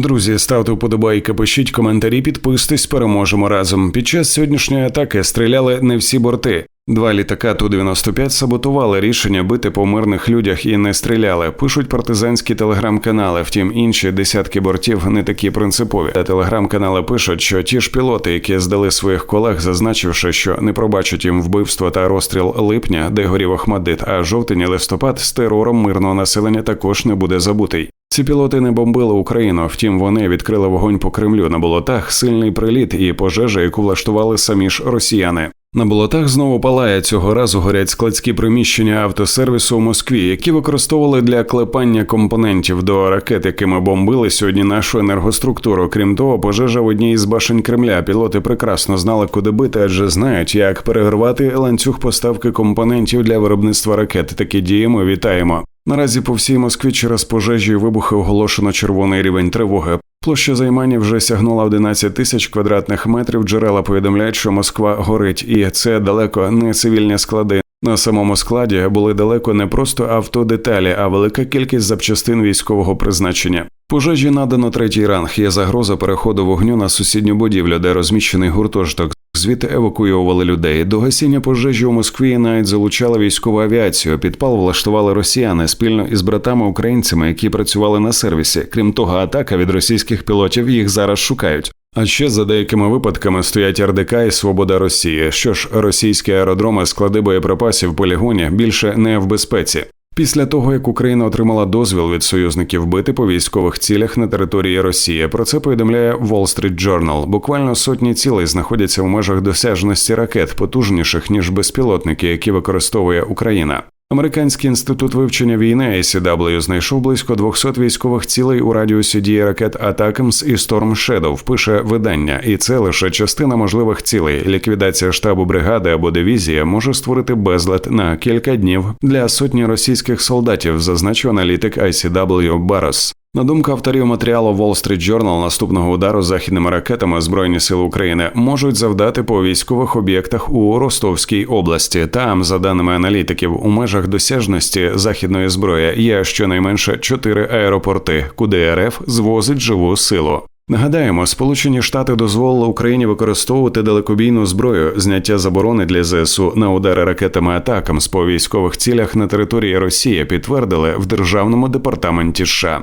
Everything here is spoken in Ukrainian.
Друзі, ставте вподобайки, пишіть коментарі, підписуйтесь, переможемо разом. Під час сьогоднішньої атаки стріляли не всі борти. Два літака Ту-95 саботували рішення бити по мирних людях і не стріляли. Пишуть партизанські телеграм-канали. Втім, інші десятки бортів не такі принципові. Та телеграм-канали пишуть, що ті ж пілоти, які здали своїх колег, зазначивши, що не пробачать їм вбивство та розстріл липня, де горів Ахмадит, а жовтень і листопад з терором мирного населення також не буде забутий. Ці пілоти не бомбили Україну, втім вони відкрили вогонь по Кремлю на болотах, сильний приліт і пожежа, яку влаштували самі ж росіяни. На болотах знову палає цього разу горять складські приміщення автосервісу у Москві, які використовували для клепання компонентів до ракет, якими бомбили сьогодні нашу енергоструктуру. Крім того, пожежа в одній із башень Кремля. Пілоти прекрасно знали, куди бити, адже знають, як перегрувати ланцюг поставки компонентів для виробництва ракет. Такі дії ми вітаємо. Наразі по всій Москві через пожежі і вибухи оголошено червоний рівень тривоги. Площа займання вже сягнула 11 тисяч квадратних метрів. Джерела повідомляють, що Москва горить, і це далеко не цивільні склади. На самому складі були далеко не просто автодеталі, а велика кількість запчастин військового призначення. Пожежі надано третій ранг. Є загроза переходу вогню на сусідню будівлю, де розміщений гуртожиток. Звідти евакуювали людей. До гасіння пожежі у Москві навіть залучали військову авіацію. Підпал влаштували росіяни спільно із братами-українцями, які працювали на сервісі. Крім того, атака від російських пілотів їх зараз шукають. А ще за деякими випадками стоять РДК і Свобода Росії. Що ж, російські аеродроми, склади боєприпасів полігоні більше не в безпеці. Після того, як Україна отримала дозвіл від союзників бити по військових цілях на території Росії, про це повідомляє Wall Street Journal. Буквально сотні цілей знаходяться в межах досяжності ракет, потужніших ніж безпілотники, які використовує Україна. Американський інститут вивчення війни ICW знайшов близько 200 військових цілей у радіусі дії ракет Атакамс і Storm Shadow, пише видання, і це лише частина можливих цілей. Ліквідація штабу бригади або дивізії може створити безлад на кілька днів для сотні російських солдатів, зазначив аналітик ICW Барос. На думку авторів матеріалу Wall Street Journal, наступного удару західними ракетами Збройні сили України можуть завдати по військових об'єктах у Ростовській області. Там, за даними аналітиків, у межах досяжності західної зброї є щонайменше чотири аеропорти, куди РФ звозить живу силу. Нагадаємо, Сполучені Штати дозволили Україні використовувати далекобійну зброю, зняття заборони для ЗСУ на удари ракетами атакам з по військових цілях на території Росії підтвердили в державному департаменті США.